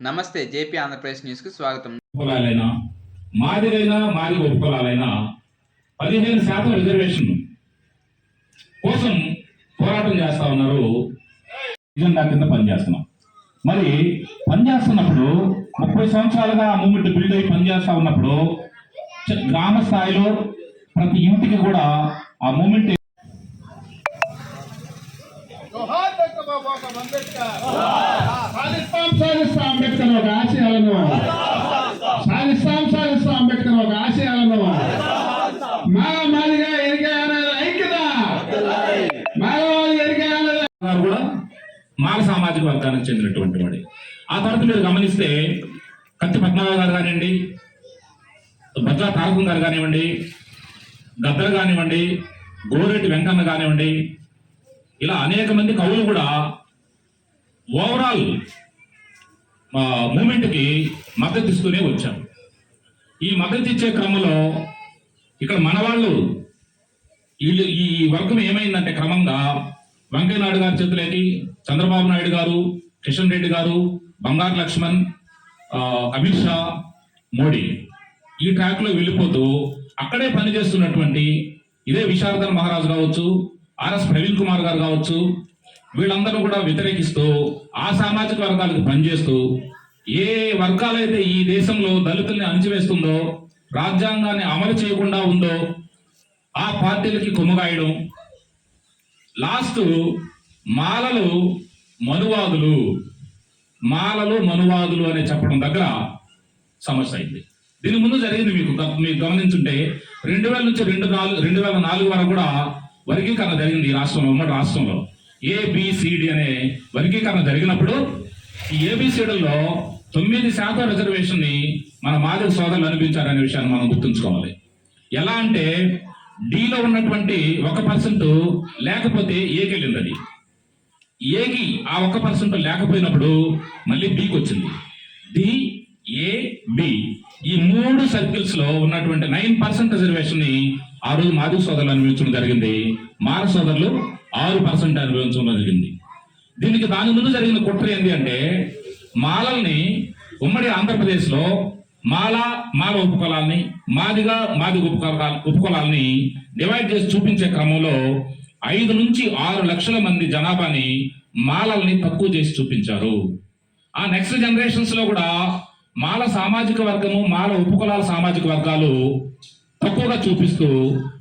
నమస్తే జేపీ ఆంధ్రప్రదేశ్ న్యూస్కు స్వాగతం. ఉపకులాలైనా మాదిరైనా మాది ఉపకులాలైనా పదిహేను శాతం రిజర్వేషన్ కోసం పోరాటం చేస్తా ఉన్నారు. ఎజెండా కింద పనిచేస్తున్నాం. మరి పనిచేస్తున్నప్పుడు ముప్పై సంవత్సరాలుగా ఆ మూమెంట్ బిల్డ్ అయి పనిచేస్తా ఉన్నప్పుడు గ్రామ స్థాయిలో ప్రతి ఇంటికి కూడా ఆ మూమెంట్ అంబేద్కర్. సాధిస్తాం సాధిస్తాం అంబేద్కర్ ఒక ఆశయాలను సాధిస్తాం సాధిస్తాం అంబేద్కర్ ఒక ఆశయాలను మా మాదిగా ఎరిగాయన ఐక్యత. మానవాళి కూడా మాల సామాజిక వర్గానికి చెందినటువంటి వాడే. ఆ తర్వాత మీరు గమనిస్తే కత్తి పద్మనాభ గారు కానివ్వండి బజ్జా తారకం గారు కానివ్వండి గద్దర్ కానివ్వండి గోరెడ్డి వెంకన్న కానివ్వండి ఇలా అనేక మంది కవులు కూడా ఓవరాల్ మూమెంట్కి మద్దతు ఇస్తూనే వచ్చాం. ఈ మద్దతు ఇచ్చే క్రమంలో ఇక్కడ మన వాళ్ళు వీళ్ళు ఈ వర్గం ఏమైందంటే క్రమంగా వెంకయ్యనాయుడు గారి చేతులేకి చంద్రబాబు నాయుడు గారు కిషన్ రెడ్డి గారు బంగారు లక్ష్మణ్ అమిత్ షా మోడీ ఈ ట్రాక్లో వెళ్ళిపోతూ అక్కడే పనిచేస్తున్నటువంటి ఇదే విశారదన్ మహారాజు కావచ్చు ఆర్ఎస్ ప్రవీణ్ కుమార్ గారు కావచ్చు వీళ్ళందరూ కూడా వ్యతిరేకిస్తూ ఆ సామాజిక వర్గాలకు పనిచేస్తూ ఏ వర్గాలైతే ఈ దేశంలో దళితుల్ని అణిచివేస్తుందో రాజ్యాంగాన్ని అమలు చేయకుండా ఉందో ఆ పార్టీలకి కొమ్ముగాయడం లాస్ట్ మాలలు మనువాదులు మాలలు మనువాదులు అని చెప్పడం దగ్గర సమస్య అయింది. దీని ముందు జరిగింది మీకు మీరు గమనించుంటే రెండు వేల నుంచి రెండు నాలుగు రెండు వేల నాలుగు వరకు కూడా వర్గీకరణ జరిగింది ఈ రాష్ట్రంలో ఉమ్మడి రాష్ట్రంలో. ఏబిసిడి అనే వర్గీకరణ జరిగినప్పుడు ఈ ఏబిసిడిల్లో తొమ్మిది శాతం రిజర్వేషన్ని మన మాదిక సోదరులు అనిపించారనే విషయాన్ని మనం గుర్తుంచుకోవాలి. ఎలా అంటే డిలో ఉన్నటువంటి ఒక పర్సెంట్ లేకపోతే ఏకి వెళ్ళింది అది ఏకి ఆ ఒక పర్సెంట్ లేకపోయినప్పుడు మళ్ళీ బికి వచ్చింది. డి ఏ బి ఈ మూడు సర్కిల్స్లో ఉన్నటువంటి నైన్ పర్సెంట్ రిజర్వేషన్ని ఆ రోజు మాదిక సోదరులు అనిపించడం జరిగింది. మార సోదరులు ఆరు పర్సెంట్ అనుభవించడం జరిగింది. దీనికి దాని ముందు జరిగిన కుట్ర ఏంటి అంటే మాలల్ని ఉమ్మడి ఆంధ్రప్రదేశ్లో మాల మాల ఉపకులాల్ని మాదిగా మాది ఉపకులా ఉపకులాల్ని డివైడ్ చేసి చూపించే క్రమంలో ఐదు నుంచి ఆరు లక్షల మంది జనాభాని మాలల్ని తక్కువ చేసి చూపించారు. ఆ నెక్స్ట్ జనరేషన్స్లో కూడా మాల సామాజిక వర్గము మాల ఉపకులాల సామాజిక వర్గాలు తక్కువగా చూపిస్తూ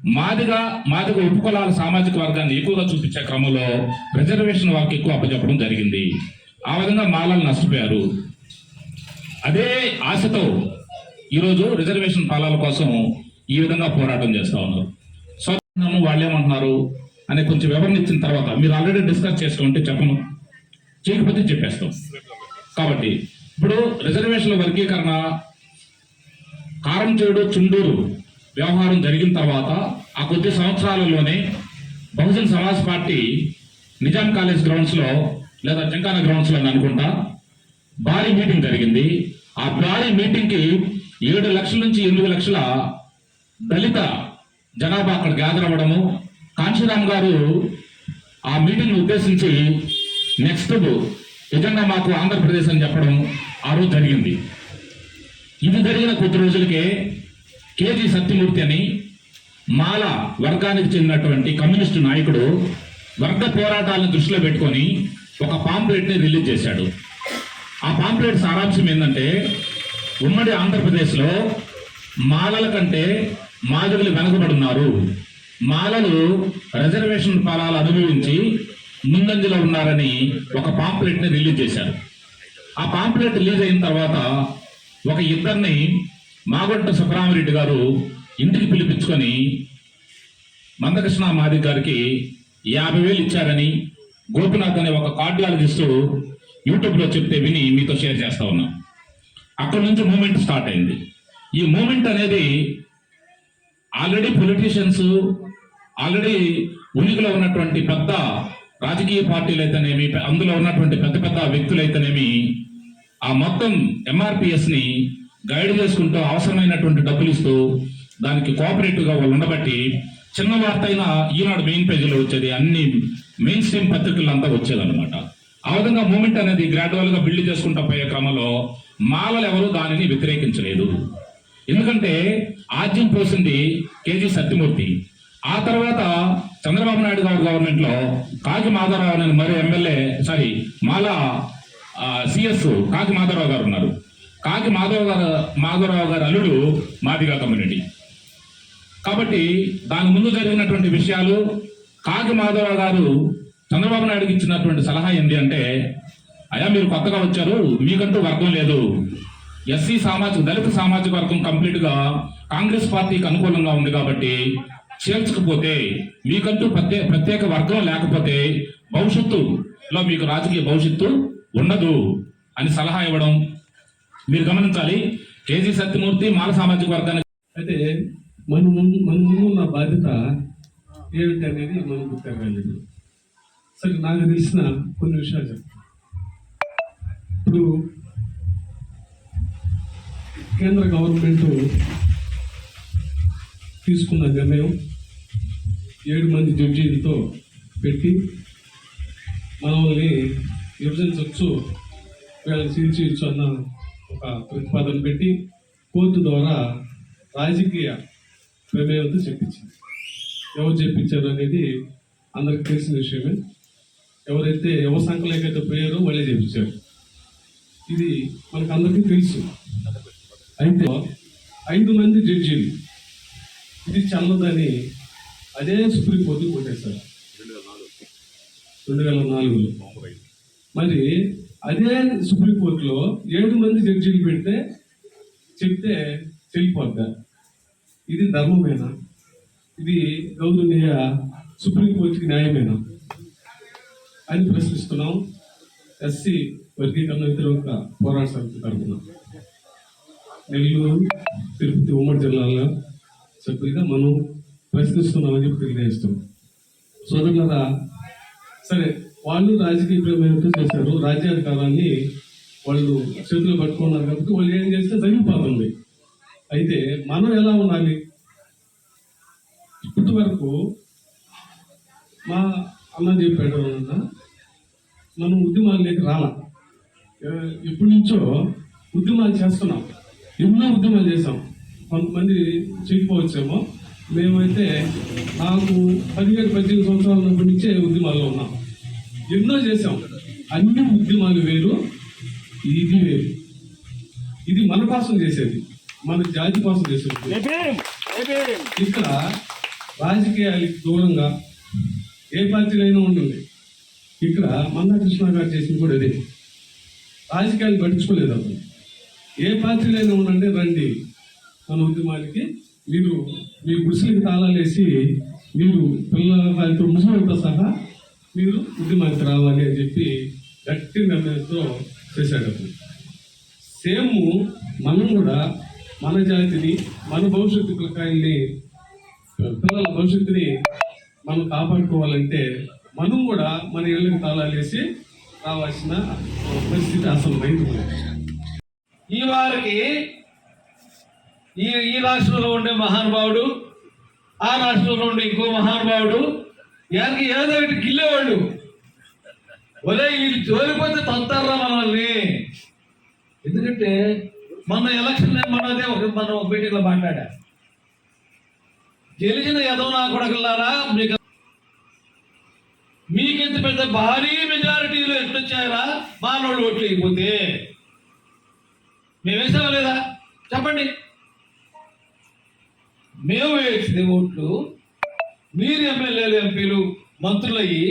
మాదిగా మాదిగ ఉపకులాల సామాజిక వర్గాన్ని ఎక్కువగా చూపించే క్రమంలో రిజర్వేషన్ వాళ్ళకి ఎక్కువ అప్పచెప్పడం జరిగింది. ఆ విధంగా మాలలు నష్టపోయారు. అదే ఆశతో ఈరోజు రిజర్వేషన్ పాలాల కోసం ఈ విధంగా పోరాటం చేస్తూ ఉన్నారు. సో వాళ్ళు ఏమంటున్నారు అనే కొంచెం వివరణ ఇచ్చిన తర్వాత మీరు ఆల్రెడీ డిస్కస్ చేసుకుంటే చెప్పను. చేయకపోతే చెప్పేస్తాం. కాబట్టి ఇప్పుడు రిజర్వేషన్ల వర్గీకరణ కారం చేడు చుండూరు వ్యవహారం జరిగిన తర్వాత ఆ కొద్ది సంవత్సరాలలోనే బహుజన్ సమాజ్ పార్టీ నిజాం కాలేజ్ గ్రౌండ్స్లో లేదా జంకాన గ్రౌండ్స్లో అనుకుంటా భారీ మీటింగ్ జరిగింది. ఆ భారీ మీటింగ్కి ఏడు లక్షల నుంచి ఎనిమిది లక్షల దళిత జనాభా అక్కడ గ్యాదర్ అవ్వడము. కాంశీరామ్ గారు ఆ మీటింగ్ ఉద్దేశించి నెక్స్ట్ నిజంగా మాకు ఆంధ్రప్రదేశ్ అని చెప్పడం ఆ రోజు జరిగింది. ఇది జరిగిన కొద్ది రోజులకే కేజీ సత్యమూర్తి అని మాల వర్గానికి చెందినటువంటి కమ్యూనిస్టు నాయకుడు వర్గ పోరాటాలను దృష్టిలో పెట్టుకొని ఒక పాంప్లెట్ని రిలీజ్ చేశాడు. ఆ పాంప్లెట్ సారాంశం ఏంటంటే ఉమ్మడి ఆంధ్రప్రదేశ్లో మాలల కంటే మాదిగలు వెనకబడి ఉన్నారు మాలలు రిజర్వేషన్ ఫలాలు అనుభవించి ముందంజలో ఉన్నారని ఒక పాంప్లెట్ని రిలీజ్ చేశారు. ఆ పాంప్లెట్ రిలీజ్ అయిన తర్వాత ఒక ఇద్దరిని మాగొట్ట సుబ్రామరెడ్డి గారు ఇంటికి పిలిపించుకొని మందకృష్ణ మాది గారికి యాభై వేలు ఇచ్చారని గోపినాథ్ అనే ఒక కార్డియాలజిస్టు యూట్యూబ్లో చెప్తే విని మీతో షేర్ చేస్తా ఉన్నాం. అక్కడి నుంచి మూమెంట్ స్టార్ట్ అయింది. ఈ మూమెంట్ అనేది ఆల్రెడీ పొలిటీషియన్స్ ఆల్రెడీ ఉనికిలో ఉన్నటువంటి పెద్ద రాజకీయ పార్టీలు అయితేనేమి అందులో ఉన్నటువంటి పెద్ద పెద్ద వ్యక్తులు అయితేనేమి ఆ మొత్తం ఎంఆర్పిఎస్ని గైడ్ చేసుకుంటూ అవసరమైనటువంటి డబ్బులు ఇస్తూ దానికి కోఆపరేటివ్గా వాళ్ళు ఉండబట్టి చిన్న వార్త అయినా ఈనాడు మెయిన్ పేజీలో వచ్చేది అన్ని మెయిన్ స్ట్రీమ్ పత్రికలు అంతా వచ్చేదన్నమాట. ఆ విధంగా మూమెంట్ అనేది గ్రాడ్యువల్గా బిల్డ్ చేసుకుంటూ పోయే క్రమంలో మాలలు ఎవరు దానిని వ్యతిరేకించలేదు. ఎందుకంటే ఆద్యం పోసింది కేజీ సత్యమూర్తి. ఆ తర్వాత చంద్రబాబు నాయుడు గారు గవర్నమెంట్లో కాకి మాధవరావు అనే మరో ఎమ్మెల్యే సారీ మాల సిఎస్ కాకి మాధవరావు గారు ఉన్నారు. కాకి మాధవ గారు మాధవరావు గారు అల్లుడు మాదిగా కమ్యూనిటీ కాబట్టి దాని ముందు జరిగినటువంటి విషయాలు కాకి మాధవరావు గారు చంద్రబాబు నాయుడుకి ఇచ్చినటువంటి సలహా ఏంటి అంటే అయ్యా మీరు కొత్తగా వచ్చారు మీకంటూ వర్గం లేదు. ఎస్సీ సామాజిక దళిత సామాజిక వర్గం కంప్లీట్గా కాంగ్రెస్ పార్టీకి అనుకూలంగా ఉంది కాబట్టి చేర్చకపోతే మీకంటూ ప్రత్యే ప్రత్యేక వర్గం లేకపోతే భవిష్యత్తులో మీకు రాజకీయ భవిష్యత్తు ఉండదు అని సలహా ఇవ్వడం మీరు గమనించాలి. కేజీ సత్యమూర్తి మాల సామాజిక వర్గానికి అయితే మన ముందు మన ముందు ఉన్న బాధ్యత ఏమిటి అనేది మనం గుర్తిరగలేదు సరే నాకు తెలిసిన కొన్ని విషయాలు చెప్తాను. ఇప్పుడు కేంద్ర గవర్నమెంట్ తీసుకున్న నిర్ణయం ఏడు మంది జడ్జీలతో పెట్టి మనల్ని విభజించవచ్చు వీళ్ళని తీర్చేయచ్చు అన్న ఒక ప్రతిపాదన పెట్టి కోర్టు ద్వారా రాజకీయ ప్రమేయంతో చెప్పించింది. ఎవరు చెప్పించారు అనేది అందరికి తెలిసిన విషయమే. ఎవరైతే ఎవరు సంఖ్యలోకైతే పోయారో వాళ్ళే చెప్పించారు. ఇది మనకు అందరికీ తెలుసు. అయితే ఐదు మంది జడ్జీలు ఇది చల్లదని అదే సుప్రీంకోర్టు కొట్టేశారు. రెండు వేల నాలుగులో. మరి అదే సుప్రీంకోర్టులో ఏడు మంది జడ్జీలు పెడితే చెప్తే చెల్లిపోద్దా ఇది ధర్మమేనా? ఇది గౌరవనీయ సుప్రీంకోర్టుకి న్యాయమేనా? అని ప్రశ్నిస్తున్నాం. ఎస్సీ వర్గీకరణ వ్యతిరేక పోరాట సమితి తరఫున. నెల్లూరు తిరుపతి ఉమ్మడి జిల్లాలో సభ్యులుగా మనం ప్రశ్నిస్తున్నామని చెప్పి తెలియజేస్తున్నాం. సోదరులరా సరే వాళ్ళు రాజకీయ ప్రమేయంతో చేశారు రాజ్యాధికారాన్ని వాళ్ళు చేతులు పట్టుకున్నారు కాబట్టి వాళ్ళు ఏం చేస్తే జరిగిపోతుంది అయితే మనం ఎలా ఉండాలి? ఇప్పటి వరకు మా అన్న చెప్పాడు అన్న మనం ఉద్యమాల్లోకి రాల. ఎప్పటి నుంచో ఉద్యమాలు చేస్తున్నాం. ఎన్నో ఉద్యమాలు చేసాం కొంతమంది చేయకపోవచ్చేమో మేమైతే నాకు పదిహేడు పద్దెనిమిది సంవత్సరాల నుంచే ఉద్యమాల్లో ఉన్నాం. ఎన్నో చేసాం అన్ని ఉద్యమాలు వేరు ఇది వేరు. ఇది మన కోసం చేసేది మన జాతి కోసం చేసేది. ఇక్కడ రాజకీయాలకు దూరంగా ఏ పార్టీలైనా ఉంటుంది ఇక్కడ మన్నా కృష్ణ గారు చేసింది కూడా అదే. రాజకీయాలు పట్టించుకోలేదు అతను ఏ పార్టీలైనా ఉండండి రండి. మన ఉద్యమానికి మీరు మీ గుడిసెలకు తాళాలు వేసి మీరు పిల్లలతో ముసలితో సహా మీరు ఉద్యమానికి రావాలి అని చెప్పి గట్టి నిర్ణయంతో చేశాడు సేమ్ మనం కూడా మన జాతిని మన భవిష్యత్తు పిల్లకాయల్ని పిల్లల భవిష్యత్తుని మనం కాపాడుకోవాలంటే మనం కూడా మన ఇళ్ళకి తాళాలేసి రావాల్సిన పరిస్థితి అసలు రైతు ఈ వారికి ఈ ఈ రాష్ట్రంలో ఉండే మహానుభావుడు ఆ రాష్ట్రంలో ఉండే ఇంకో మహానుభావుడు ఎవరికి ఏదో ఒకటి గిల్లేవాళ్ళు. ఒరే వీళ్ళు జోలిపోతే తంతారా మనల్ని. ఎందుకంటే మన ఎలక్షన్ మనదే ఒక మనం ఒక మీటింగ్లో మాట్లాడా. గెలిచిన యదవనా నా మీకు మీకెంత పెద్ద భారీ మెజారిటీలో ఎంత మానవుడు ఓట్లు ఇకపోతే మేము వేసామా లేదా? చెప్పండి. మేము వేసిన ఓట్లు మీరు ఎమ్మెల్యేలు ఎంపీలు మంత్రులయ్యి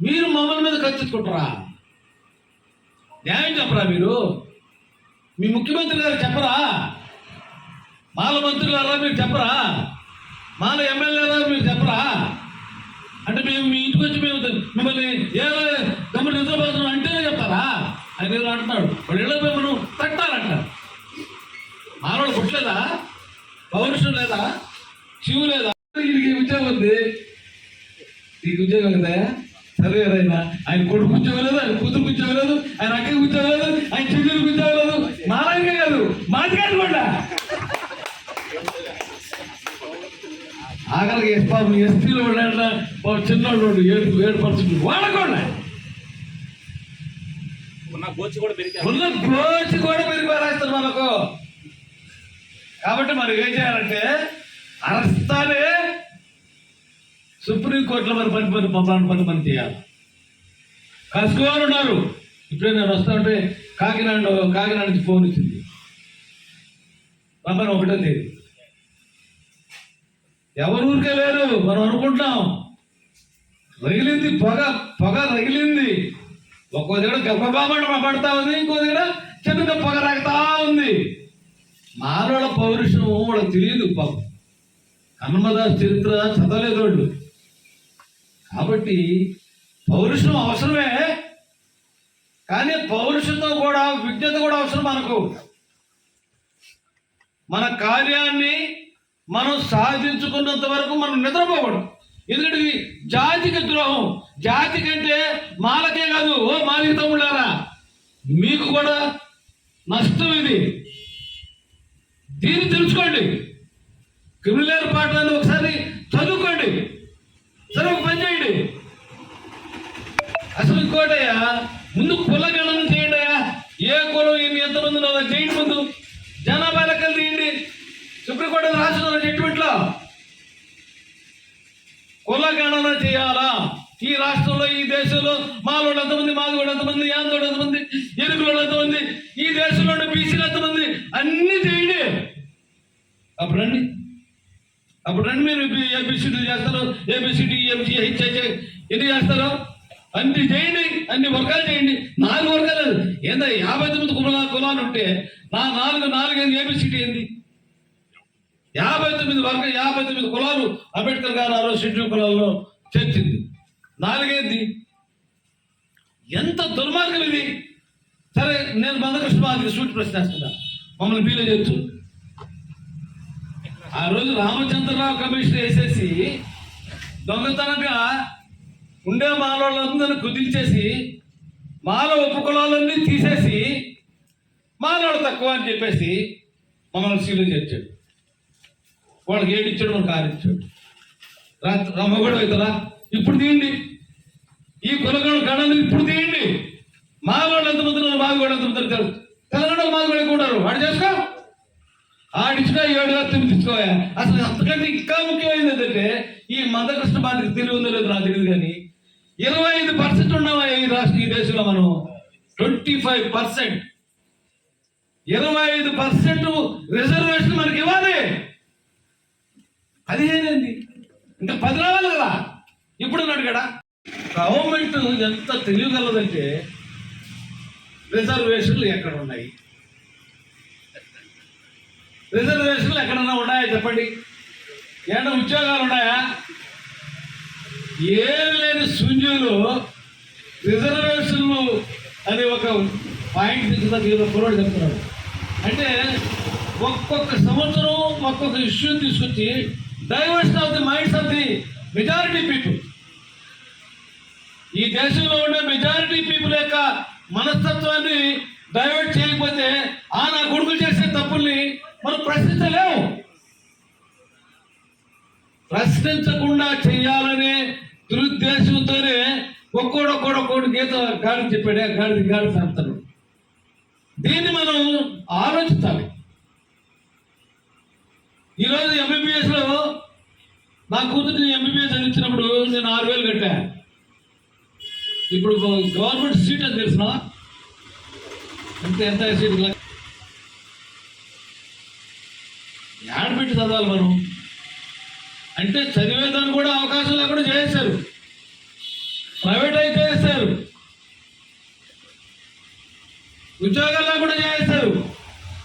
మీరు మమ్మల్ని మీద ఖర్చుకుంటారా న్యాయం చెప్పరా మీరు? మీ ముఖ్యమంత్రి గారు చెప్పరా? మాల మంత్రులారా మీరు చెప్పరా? మాల ఎమ్మెల్యేలా మీరు చెప్పరా? అంటే మేము మీ ఇంటికి వచ్చి మేము మిమ్మల్ని ఏ తమ నిద్రపోతున్నాం అంటేనే చెప్తారా? ఆయన ఏదో అంటున్నాడు. వాళ్ళు ఇళ్ళ మేము తట్టాలంటారు మానవుడు పుట్టలేదా? పౌరుషం లేదా? శివు లేదా? నీకు ఉద్యోగం కదా సరే ఆయన ఆయన కొడుకు ఉద్యోగం లేదు ఆయన కూతురు ఉద్యోగం లేదు ఆయన అక్కకి ఉద్యోగం లేదు ఆయన చెల్లెలకు ఉద్యోగం లేదు. మానవిక కాదు మాది కాదు కూడా. ఆఖరికి పాపం ఎస్పీలో ఉన్నాడు చిన్నోడు ఏడు ఏడు పర్సెంట్ వాడకుండా ఉన్న గోచి కూడా ఉన్న గోచి కూడా పెరిగిపోయేస్తారు మనకు కాబట్టి మనం ఏం చేయాలంటే అరస్తానే సుప్రీంకోర్టులో మరి పని పని పంపాలని పని పని చేయాలి. కసుకోవాలని ఉన్నారు. ఇప్పుడే నేను వస్తానంటే కాకినాడ కాకినాడ నుంచి ఫోన్ వచ్చింది. పంపని ఒకటో తేదీ ఎవరు ఊరికే లేరు? మనం అనుకుంటాం రగిలింది పొగ పొగ రగిలింది. ఒక్కో దగ్గర గబ్బబాబడ పడతా ఉంది ఇంకో దగ్గర చిన్నగా పొగ రగతా ఉంది. మానవుల పౌరుషం వాళ్ళకి తెలియదు పాపం. కన్మదాస్ చరిత్ర చదవలేదు వాళ్ళు. కాబట్టి పౌరుషం అవసరమే. కానీ పౌరుషంతో కూడా విజ్ఞత కూడా అవసరం మనకు. మన కార్యాన్ని మనం సాధించుకున్నంత వరకు మనం నిద్రపోకూడదు. ఎందుకంటే ఇది జాతికి ద్రోహం. జాతి కంటే మాలకే కాదు. ఓ మాలిక తమ్ముళ్ళారా? మీకు కూడా నష్టం ఇది. దీన్ని తెలుసుకోండి. క్రిమినల్ పాఠాన్ని ఒకసారి చదువుకోండి. సరే ఒక పని చేయండి. అసలు ఇంకోటయ్యా ముందు కులగణన చేయండి అయ్యా. ఏ కులం ఎన్ని ఎంతమంది ఉన్నదో చేయండి ముందు. జనాభా లెక్కలు తీయండి. సుప్రీంకోర్టు రాస్తున్నారు జడ్జిమెంట్లో కులగణన చేయాలా? ఈ రాష్ట్రంలో ఈ దేశంలో మాలోడు ఎంతమంది మాదిగోడు ఎంతమంది యాందోడు ఎంతమంది ఎరుకులోడు ఎంతమంది ఈ దేశంలో బీసీలు ఎంతమంది అన్ని చేయండి. అప్పుడు రండి. అప్పుడు రెండు మీరు ఏబిసిడి చేస్తారు ఏబిసిడి ఎంజీ హెచ్ఐ ఎన్ని చేస్తారు? అన్ని చేయండి అన్ని వర్గాలు చేయండి. నాలుగు వర్గాలు ఏందా యాభై తొమ్మిది కులాలు కులాలు ఉంటే నా నాలుగు నాలుగు ఏంది? ఏబిసిడి ఏంది? యాభై తొమ్మిది వర్గ యాభై తొమ్మిది కులాలు అంబేద్కర్ గారు ఆ రోజు షెడ్యూల్ కులాల్లో చేర్చింది. నాలుగేది? ఎంత దుర్మార్గం ఇది? సరే నేను మందకృష్ణ మాదిరి సూటి ప్రశ్న మమ్మల్ని ఫీల్ చేయొచ్చు. ఆ రోజు రామచంద్రరావు కమిషన్ వేసేసి దొంగతనంగా ఉండే మాలోళ్ళందరినీ కుదించేసి మాల ఉపకులాలన్నీ తీసేసి మాలోడు తక్కువ అని చెప్పేసి మమ్మల్ని సీలు చేర్చాడు వాళ్ళకి ఏడిచ్చాడు మనకు ఆరిచ్చాడు రమ్మగొడవ అవుతారా ఇప్పుడు తీయండి. ఈ కులగడ గణను ఇప్పుడు తీయండి. మాలోళ్ళు ఎంతమంది ఉన్నారు మాగోడు ఎంతమంది ఉన్నారు తెలంగాణ తెలంగాణలో మాగోడు ఎక్కువ ఉన్నారు. వాడు చేసుకో. ఆడిచ్చుకో ఏడు వేలు తినిపించుకోయా అసలు అంతకంటే ఇంకా ముఖ్యమైనది ఏంటంటే ఈ మందకృష్ణ బాధికి తెలివి ఉందో లేదు నాకు తెలియదు కానీ ఇరవై ఐదు పర్సెంట్ ఉన్నామా ఈ రాష్ట్ర ఈ దేశంలో మనం? Twenty five percent. ఇరవై ఐదు పర్సెంట్ రిజర్వేషన్ మనకి ఇవ్వాలి. పదిహేనేంది ఇంకా పది రావాలి కదా? ఇప్పుడు ఉన్నాడు కదా. గవర్నమెంట్ ఎంత తెలియగలదంటే రిజర్వేషన్లు ఎక్కడ ఉన్నాయి? రిజర్వేషన్లు ఎక్కడన్నా ఉన్నాయా చెప్పండి? ఏమన్నా ఉద్యోగాలు ఉన్నాయా? ఏమి లేని శూన్యులు రిజర్వేషన్లు అని ఒక పాయింట్ తీసుకుంటా కురవాడు చెప్తున్నాడు. అంటే ఒక్కొక్క సంవత్సరం ఒక్కొక్క ఇష్యూ తీసుకొచ్చి diversion of the minds of the majority people. ఈ దేశంలో ఉండే మెజారిటీ పీపుల్ యొక్క మనస్తత్వాన్ని డైవర్ట్ చేయకపోతే ఆ నా కొడుకులు చేసే తప్పుల్ని మనం ప్రశ్నించలేము ప్రశ్నించకుండా చేయాలనే దురుద్దేశంతోనే ఒక్కోడు గీత గాడి చెప్పాడే గాడి గాడి సంతను దీన్ని మనం ఆలోచించాలి. ఈరోజు ఎంబీబీఎస్లో నా కూతురిని ఎంబీబీఎస్ చదివించినప్పుడు నేను ఆరు వేలు కట్టా. ఇప్పుడు గవర్నమెంట్ సీట్ అని తెలిసిన? ఎంత ఎంత సీట్ పెట్టి చదవాలి మనం. అంటే చదివేదాన్ని కూడా అవకాశం లేకుండా చేశారు అయితే చేస్తారు ఉద్యోగాల్లో కూడా చేస్తారు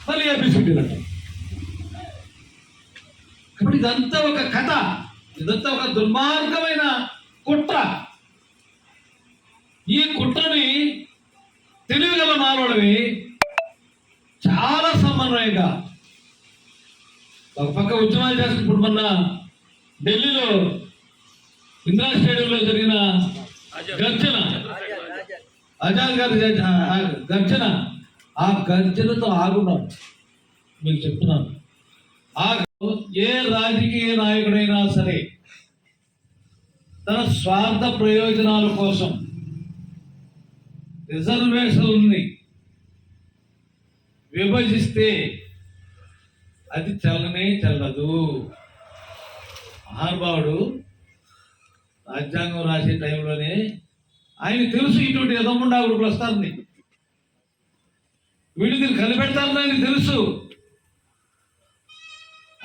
మళ్ళీ ఏపీసీటీ అంట కాబట్టి ఇదంతా ఒక కథ. ఇదంతా ఒక దుర్మార్గమైన కుట్ర. ఈ కుట్రని తెలివిగల మానవుడివి చాలా సమన్వయంగా ఒక పక్క ఉద్యమాలు చేస్తున్న ఇప్పుడు మొన్న ఢిల్లీలో ఇందిరా స్టేడియంలో జరిగిన గర్జన అజాద్ గారి ఆ గర్జన ఆ గర్జనతో ఆగున్నాం మీకు చెప్తున్నాను. ఆ ఏ రాజకీయ నాయకుడైనా సరే తన స్వార్థ ప్రయోజనాల కోసం రిజర్వేషన్ని విభజిస్తే అది చల్లనే చల్లదు మహానుభావుడు రాజ్యాంగం రాసే టైంలోనే ఆయన తెలుసు ఇటువంటి ఎదముండాకుడు వస్తారని వీళ్ళు దీన్ని కనిపెడతారని ఆయన తెలుసు.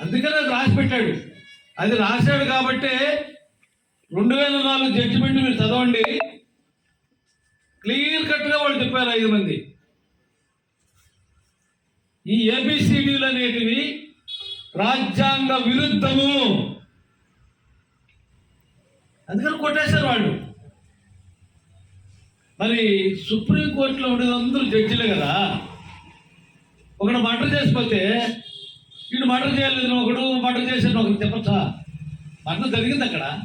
అందుకనే అది రాసి పెట్టాడు. అది రాశాడు కాబట్టే రెండు వేల నాలుగు జడ్జిమెంట్ మీరు చదవండి. క్లియర్ కట్గా వాళ్ళు చెప్పారు ఐదు మంది. ఈ ఏబిసిడీలు అనేటివి రాజ్యాంగ విరుద్ధము. అందుకని కొట్టేశారు వాళ్ళు. మరి సుప్రీంకోర్టులో ఉండేది అందరూ జడ్జిలే కదా. ఒకడు మర్డర్ చేసిపోతే వీడు మర్డర్ చేయలేదు ఒకడు మర్డర్ చేసిన ఒకటి చెప్పచ్చా? మర్డర్ జరిగింది అక్కడ.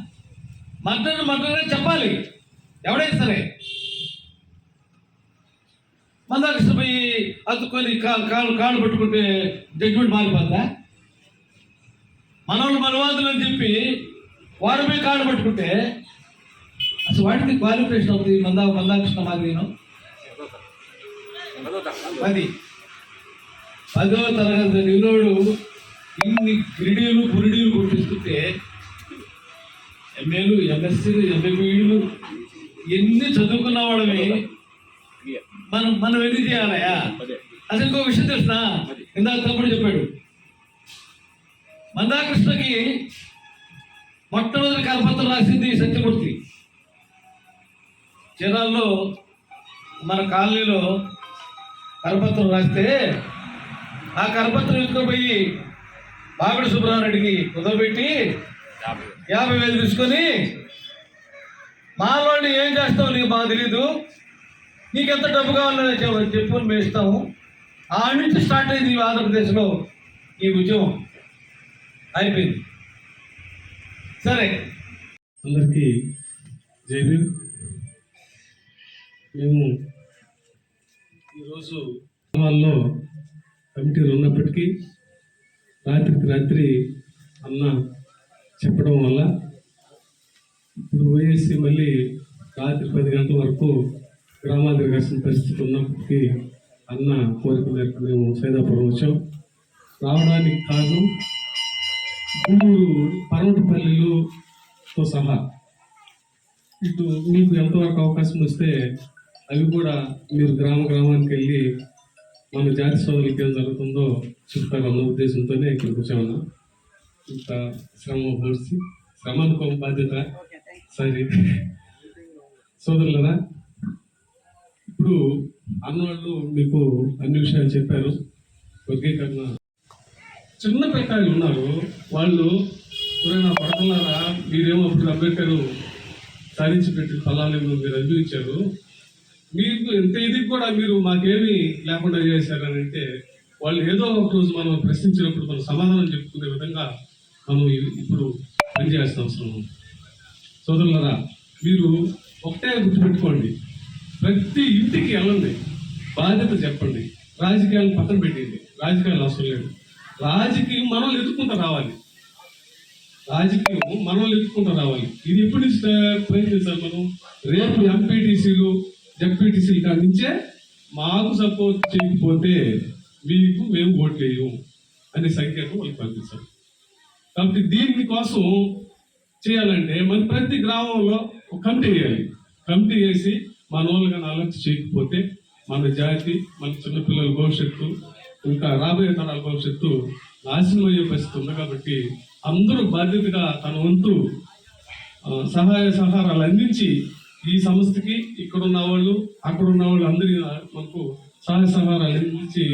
మర్డర్ మర్డర్ చెప్పాలి. ఎవడైనా సరే. మందాకృష్ణ పోయి అతుక్కొని కా- కాళ్ళు కాళ్ళు పట్టుకుంటే జడ్జిమెంట్ మారిపోద్దా? మనవాళ్ళు మనవాదులు అని చెప్పి వాడు పోయి కాళ్ళు పట్టుకుంటే అసలు వాడికి క్వాలిఫికేషన్ అవుతుంది మందా మందాకృష్ణ మాదిరిను పది పదో తరగతి నిరుడు ఇన్ని గిరిడీలు బురిడీలు కొట్టిస్తుంటే ఎంఏలు ఎంఎస్సీలు ఎంబీబీలు ఎన్ని చదువుకున్న వాళ్ళవి మనం మనం ఎన్ని చేయాలయా అసలు ఇంకో విషయం తెలుసా? ఇందాక తమ్ముడు చెప్పాడు మందాకృష్ణకి మొట్టమొదటి కల్పత్రం రాసింది సత్యమూర్తి. చీరాల్లో మన కాలనీలో కరపత్రం రాస్తే ఆ కరపత్రం ఎత్తుకుపోయి బాగుడు సుబ్రహ్మణ్యుడికి కుదరబెట్టి యాభై వేలు తీసుకొని మాలోని ఏం చేస్తావు నీకు మాకు తెలీదు. నీకు ఎంత డబ్బు కావాలని చెప్పు మేము ఇస్తాము. ఆ నుంచి స్టార్ట్ అయింది ఈ ఆంధ్రప్రదేశ్లో ఈ ఉద్యమం. అయిపోయింది. సరే. అందరికీ జై మేము ఈరోజు గ్రామాల్లో కమిటీలు ఉన్నప్పటికీ రాత్రికి రాత్రి అన్న చెప్పడం వల్ల ఇప్పుడు పోయేసి మళ్ళీ రాత్రి పది గంటల వరకు గ్రామాలు తిరగాల్సిన పరిస్థితి ఉన్నప్పటికీ అన్న కోరిక మేరకు మేము సైదాపురం వచ్చాం. రావడానికి కారణం గూడూరు పర్వతపల్లిలో సహా ఇటు మీకు ఎంతవరకు అవకాశం వస్తే అవి కూడా మీరు గ్రామ గ్రామానికి వెళ్ళి మన జాతి సోదరులకి ఏం జరుగుతుందో చెప్తారు అన్న ఉద్దేశంతోనే ఇక్కడికి వచ్చామన్నా. ఇంత శ్రమ పోసి శ్రమ అనుకో బాధ్యత సరే. సోదరులరా ఇప్పుడు అన్నవాళ్ళు మీకు అన్ని విషయాలు చెప్పారు. వర్గీకరణ చిన్న పిల్లకాయలు ఉన్నారు. వాళ్ళు ఎవరైనా పడుతున్నారా మీరేమో అప్పుడు అంబేద్కర్ సాధించి పెట్టిన ఫలాలు మీరు అందించారు. మీకు ఎంత ఇది కూడా మీరు మాకేమి లేకుండా చేశారని అంటే వాళ్ళు ఏదో ఒక రోజు మనం ప్రశ్నించినప్పుడు మనం సమాధానం చెప్పుకునే విధంగా మనం ఇప్పుడు పనిచేయాల్సిన అవసరం ఉంది. సోదరులరా మీరు ఒకటే గుర్తుపెట్టుకోండి. ప్రతి ఇంటికి వెళ్ళండి. బాధ్యత చెప్పండి. రాజకీయాలను పక్కన పెట్టింది రాజకీయాలు అవసరం లేదు. రాజకీయం మనం ఎదుర్కొంటూ రావాలి. రాజకీయం మనం ఎదుర్కొంటూ రావాలి. ఇది ఎప్పుడు ప్రయత్నించాలి మనం? రేపు ఎంపీటీసీలు జడ్పీటీసీలు కాడి నుంచే మాకు సపోర్ట్ చేయకపోతే మీకు మేము ఓట్ వేయము అనే సంకేతం వాళ్ళకి పంపించాలి కాబట్టి దీనికోసం చేయాలంటే మన ప్రతి గ్రామంలో ఒక కమిటీ వేయాలి. కమిటీ వేసి మన వాళ్ళు కానీ ఆలోచన చేయకపోతే మన జాతి మన చిన్నపిల్లల భవిష్యత్తు ఇంకా రాబోయే తరాల భవిష్యత్తు నాశనం అయ్యే పరిస్థితి ఉంది కాబట్టి అందరూ బాధ్యతగా తన వంతు సహాయ సహకారాలు అందించి ఈ సంస్థకి ఇక్కడ ఉన్న వాళ్ళు అక్కడ ఉన్న వాళ్ళు అందరి మనకు సహాయ సహకారాలు అందించి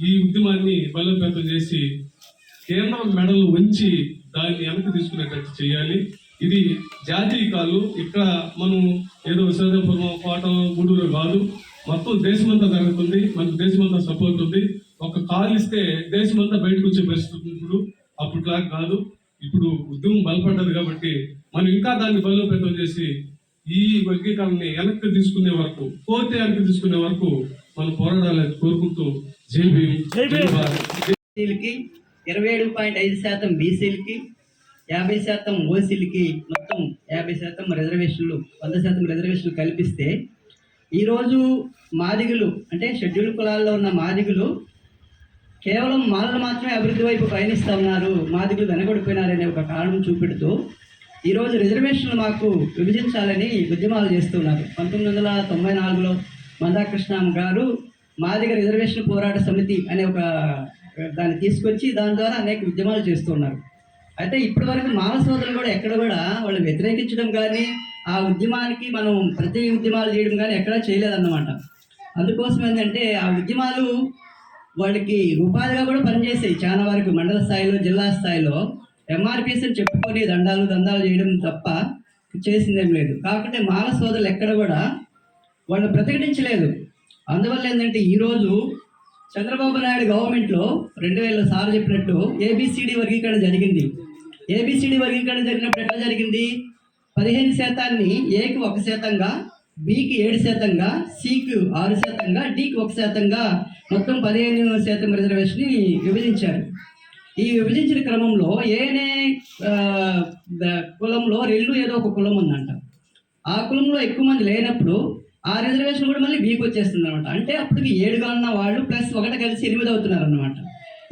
ఈ ఉద్యమాన్ని బలోపేతం చేసి కేంద్రం మెడలు ఉంచి దాన్ని వెనక్కి తీసుకునేటట్టు చేయాలి. ఇది జాతీయ కాలు ఇక్కడ మనం ఏదో విశాఖపురం కోట గూడూరు కాదు. మొత్తం దేశమంతా జరుగుతుంది. మనకు దేశమంతా సపోర్ట్ ఉంది. ఒక కాల్ ఇస్తే దేశమంతా బయటకు వచ్చే పరిస్థితి ఇప్పుడు అప్పటిలా కాదు. ఇప్పుడు ఉద్యమం బలపడ్డది కాబట్టి మనం ఇంకా దాన్ని బలోపేతం చేసి ఈ వర్గీకరణని వెనక్కి తీసుకునే వరకు కోర్టు వెనక్కి తీసుకునే వరకు మనం పోరాడాలని కోరుకుంటూ జై భీమ్ జై భారత్. ఎస్సీలకి ఇరవై ఏడు పాయింట్ ఐదు శాతం బీసీలకి యాభై శాతం ఓసీలకి మొత్తం యాభై శాతం రిజర్వేషన్లు వంద శాతం రిజర్వేషన్లు కల్పిస్తే ఈరోజు మాదిగులు అంటే షెడ్యూల్ కులాల్లో ఉన్న మాదిగులు కేవలం మనల్ని మాత్రమే అభివృద్ధి వైపు పయనిస్తూ ఉన్నారు. మాదిగులు వెనగొడిపోయినారనే ఒక కారణం చూపెడుతూ ఈరోజు రిజర్వేషన్లు మాకు విభజించాలని ఉద్యమాలు చేస్తున్నారు పంతొమ్మిది వందల తొంభై నాలుగులో మందాకృష్ణ గారు మాదిగ రిజర్వేషన్ పోరాట సమితి అనే ఒక దాన్ని తీసుకొచ్చి దాని ద్వారా అనేక ఉద్యమాలు చేస్తున్నారు అయితే ఇప్పటి వరకు మానవ సోదరులు కూడా ఎక్కడ కూడా వాళ్ళు వ్యతిరేకించడం కానీ ఆ ఉద్యమానికి మనం ప్రతి ఉద్యమాలు చేయడం కానీ ఎక్కడా చేయలేదన్నమాట. అందుకోసం ఏంటంటే ఆ ఉద్యమాలు వాళ్ళకి ఉపాధిగా కూడా పనిచేసాయి చాలా వరకు మండల స్థాయిలో జిల్లా స్థాయిలో ఎంఆర్పిఎస్ అని చెప్పుకొని దండాలు దందాలు చేయడం తప్ప చేసిందేం లేదు. కాకపోతే మాల సోదరులు ఎక్కడ కూడా వాళ్ళు ప్రతిఘటించలేదు. అందువల్ల ఏంటంటే ఈరోజు చంద్రబాబు నాయుడు గవర్నమెంట్లో రెండు వేల సార్లు చెప్పినట్టు ఏబిసిడి వర్గీకరణ జరిగింది. ఏబిసిడి వర్గీకరణ జరిగినప్పుడు ఎట్లా జరిగింది? పదిహేను శాతాన్ని ఏకి ఒక శాతంగా బికి ఏడు శాతంగా సికి ఆరు శాతంగా డికి ఒక శాతంగా మొత్తం పదిహేను శాతం రిజర్వేషన్ విభజించారు. ఈ విభజించిన క్రమంలో ఏనే కులంలో రెల్లు ఏదో ఒక కులం ఉందంట. ఆ కులంలో ఎక్కువ మంది లేనప్పుడు ఆ రిజర్వేషన్ కూడా మళ్ళీ బీకి వచ్చేస్తుంది అనమాట అంటే అప్పటికి ఏడుగా ఉన్న వాళ్ళు ప్లస్ ఒకటి కలిసి ఎనిమిది అవుతున్నారు అనమాట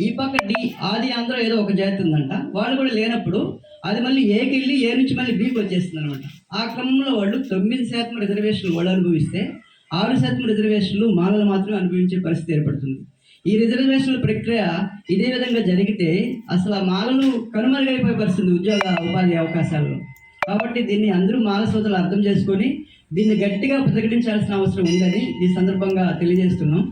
ఈ పక్క డి ఆది ఆంధ్ర ఏదో ఒక జాతి ఉందంట. వాళ్ళు కూడా లేనప్పుడు అది మళ్ళీ ఏకి వెళ్ళి ఏ నుంచి మళ్ళీ బీకి వచ్చేస్తుంది అనమాట ఆ క్రమంలో వాళ్ళు తొమ్మిది శాతం రిజర్వేషన్లు వాళ్ళు అనుభవిస్తే ఆరు శాతం రిజర్వేషన్లు మాలలు మాత్రమే అనుభవించే పరిస్థితి ఏర్పడుతుంది. ఈ రిజర్వేషన్ల ప్రక్రియ ఇదే విధంగా జరిగితే అసలు ఆ మాలలు కనుమరుగైపోయే పరిస్థితి ఉద్యోగ ఉపాధి అవకాశాల్లో. కాబట్టి దీన్ని అందరూ మాల సోదరులు అర్థం చేసుకొని దీన్ని గట్టిగా ప్రకటించాల్సిన అవసరం ఉందని ఈ సందర్భంగా తెలియజేస్తున్నాం.